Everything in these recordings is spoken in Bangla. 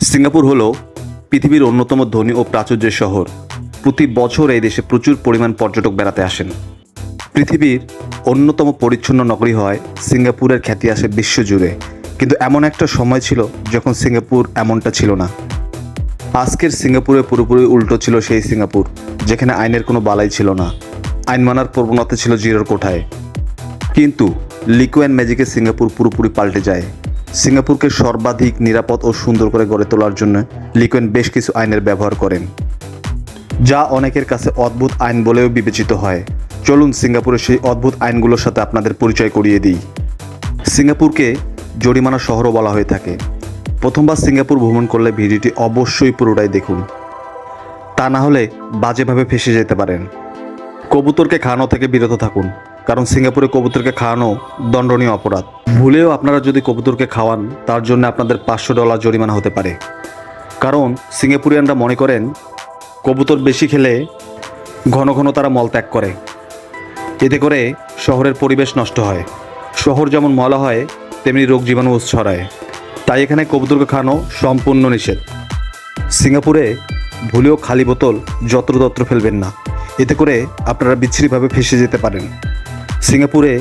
সিঙ্গাপুর হলো পৃথিবীর অন্যতম ধনী ও প্রাচুর্যের শহর। প্রতি বছর এই দেশে প্রচুর পরিমাণ পর্যটক বেড়াতে আসেন। পৃথিবীর অন্যতম পরিচ্ছন্ন নগরী হয় সিঙ্গাপুরের খ্যাতি আসে বিশ্বজুড়ে। কিন্তু এমন একটা সময় ছিল যখন সিঙ্গাপুর এমনটা ছিল না। আজকের সিঙ্গাপুরে পুরোপুরি উল্টো ছিল সেই সিঙ্গাপুর, যেখানে আইনের কোনো বালাই ছিল না। আইন মানার প্রবণতা ছিল জিরোর কোঠায়। কিন্তু লিকো অ্যান্ড ম্যাজিকে সিঙ্গাপুর পুরোপুরি পাল্টে যায়। সিঙ্গাপুরকে সর্বাধিক নিরাপদ ও সুন্দর করে গড়ে তোলার জন্য লিকোয়েন বেশ কিছু আইনের ব্যবহার করেন, যা অনেকের কাছে অদ্ভুত আইন বলেও বিবেচিত হয়। চলুন সিঙ্গাপুরের সেই অদ্ভুত আইনগুলোর সাথে আপনাদের পরিচয় করিয়ে দিই। সিঙ্গাপুরকে জরিমানা শহরও বলা হয়ে থাকে। প্রথমবার সিঙ্গাপুর ভ্রমণ করলে ভিডিওটি অবশ্যই পুরোটাই দেখুন। তা না হলে বাজেভাবে ফেসে যেতে পারেন। কবুতরকে খাওয়ানো থেকে বিরত থাকুন। কারণ সিঙ্গাপুরে কবুতরকে খাওয়ানো দণ্ডনীয় অপরাধ। ভুলেও আপনারা যদি কবুতরকে খাওয়ান, তার জন্য আপনাদের পাঁচশো ডলার জরিমানা হতে পারে। কারণ সিঙ্গাপুরিয়ানরা মনে করেন, কবুতর বেশি খেলে ঘন ঘন তারা মলত্যাগ করে। এতে করে শহরের পরিবেশ নষ্ট হয়। শহর যেমন ময়লা হয়, তেমনি রোগ জীবাণু ছড়ায়। তাই এখানে কবুতরকে খাওয়ানো সম্পূর্ণ নিষেধ। সিঙ্গাপুরে ভুলেও খালি বোতল যত্রতত্র ফেলবেন না। এতে করে আপনারা বিচ্ছিরিভাবে ফেসে যেতে পারেন। সিঙ্গাপুরে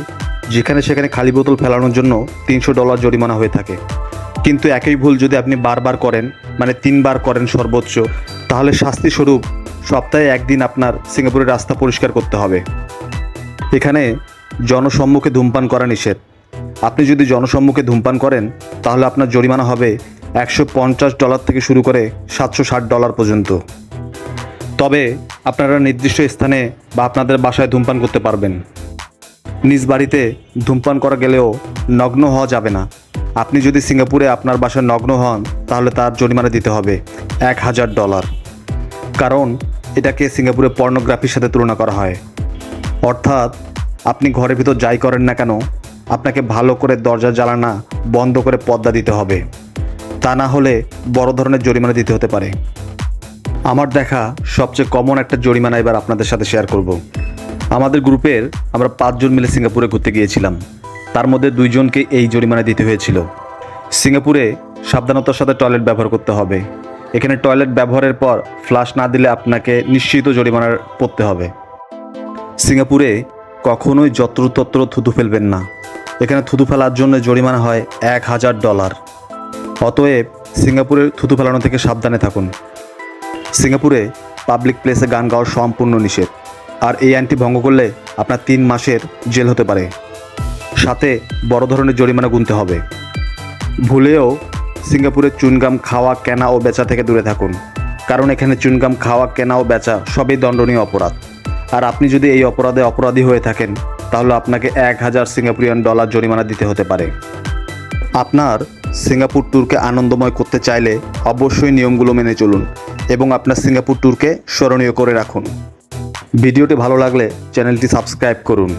যেখানে সেখানে খালি বোতল ফেলানোর জন্য তিনশো ডলার জরিমানা হয়ে থাকে। কিন্তু একই ভুল যদি আপনি বারবার করেন মানে তিনবার করেন সর্বোচ্চ, তাহলে শাস্তি স্বরূপ সপ্তাহে একদিন আপনার সিঙ্গাপুরের রাস্তা পরিষ্কার করতে হবে। এখানে জনসম্মুখে ধূমপান করা নিষেধ। আপনি যদি জনসম্মুখে ধূমপান করেন, তাহলে আপনার জরিমানা হবে একশো পঞ্চাশ ডলার থেকে শুরু করে সাতশো ষাট ডলার পর্যন্ত। তবে আপনারা নির্দিষ্ট স্থানে বা আপনাদের বাসায় ধূমপান করতে পারবেন। নিজ বাড়িতে ধূমপান করা গেলেও নগ্ন হওয়া যাবে না। আপনি যদি সিঙ্গাপুরে আপনার বাসায় নগ্ন হন, তাহলে তার জরিমানা দিতে হবে এক হাজার ডলার। কারণ এটাকে সিঙ্গাপুরে পর্নোগ্রাফির সাথে তুলনা করা হয়। অর্থাৎ আপনি ঘরের ভিতর যাই করেন না কেন, আপনাকে ভালো করে দরজা জ্বালানা বন্ধ করে পর্দা দিতে হবে। তা না হলে বড় ধরনের জরিমানা দিতে হতে পারে। আমার দেখা সবচেয়ে কমন একটা জরিমানা এবার আপনাদের সাথে শেয়ার করব। আমাদের গ্রুপের আমরা পাঁচজন মিলে সিঙ্গাপুরে ঘুরতে গিয়েছিলাম। তার মধ্যে দুইজনকে এই জরিমানা দিতে হয়েছিল। সিঙ্গাপুরে সাবধানতার সাথে টয়লেট ব্যবহার করতে হবে। এখানে টয়লেট ব্যবহারের পর ফ্লাশ না দিলে আপনাকে নিশ্চিত জরিমানার পড়তে হবে। সিঙ্গাপুরে কখনোই যত্রতত্র থুতু ফেলবেন না। এখানে থুতু ফেলার জন্য জরিমানা হয় এক হাজার ডলার। অতএব সিঙ্গাপুরে থুতু ফেলানো থেকে সাবধানে থাকুন। সিঙ্গাপুরে পাবলিক প্লেসে গান গাওয়া সম্পূর্ণ নিষেধ। আর এই আইনটি ভঙ্গ করলে আপনার তিন মাসের জেল হতে পারে। সাথে বড় ধরনের জরিমানা গুনতে হবে। ভুলেও সিঙ্গাপুরের চুনগাম খাওয়া, কেনা ও বেচা থেকে দূরে থাকুন। কারণ এখানে চুনগাম খাওয়া, কেনা ও বেচা সবই দণ্ডনীয় অপরাধ। আর আপনি যদি এই অপরাধে অপরাধী হয়ে থাকেন, তাহলে আপনাকে এক হাজার সিঙ্গাপুরিয়ান ডলার জরিমানা দিতে হতে পারে। আপনার সিঙ্গাপুর ট্যুরকে আনন্দময় করতে চাইলে অবশ্যই নিয়মগুলো মেনে চলুন এবং আপনার সিঙ্গাপুর ট্যুরকে স্মরণীয় করে রাখুন। ভিডিওটি ভালো লাগলে চ্যানেলটি সাবস্ক্রাইব করুন।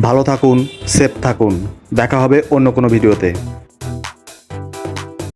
ভালো থাকুন, সেফ থাকুন। দেখা হবে অন্য কোনো ভিডিওতে।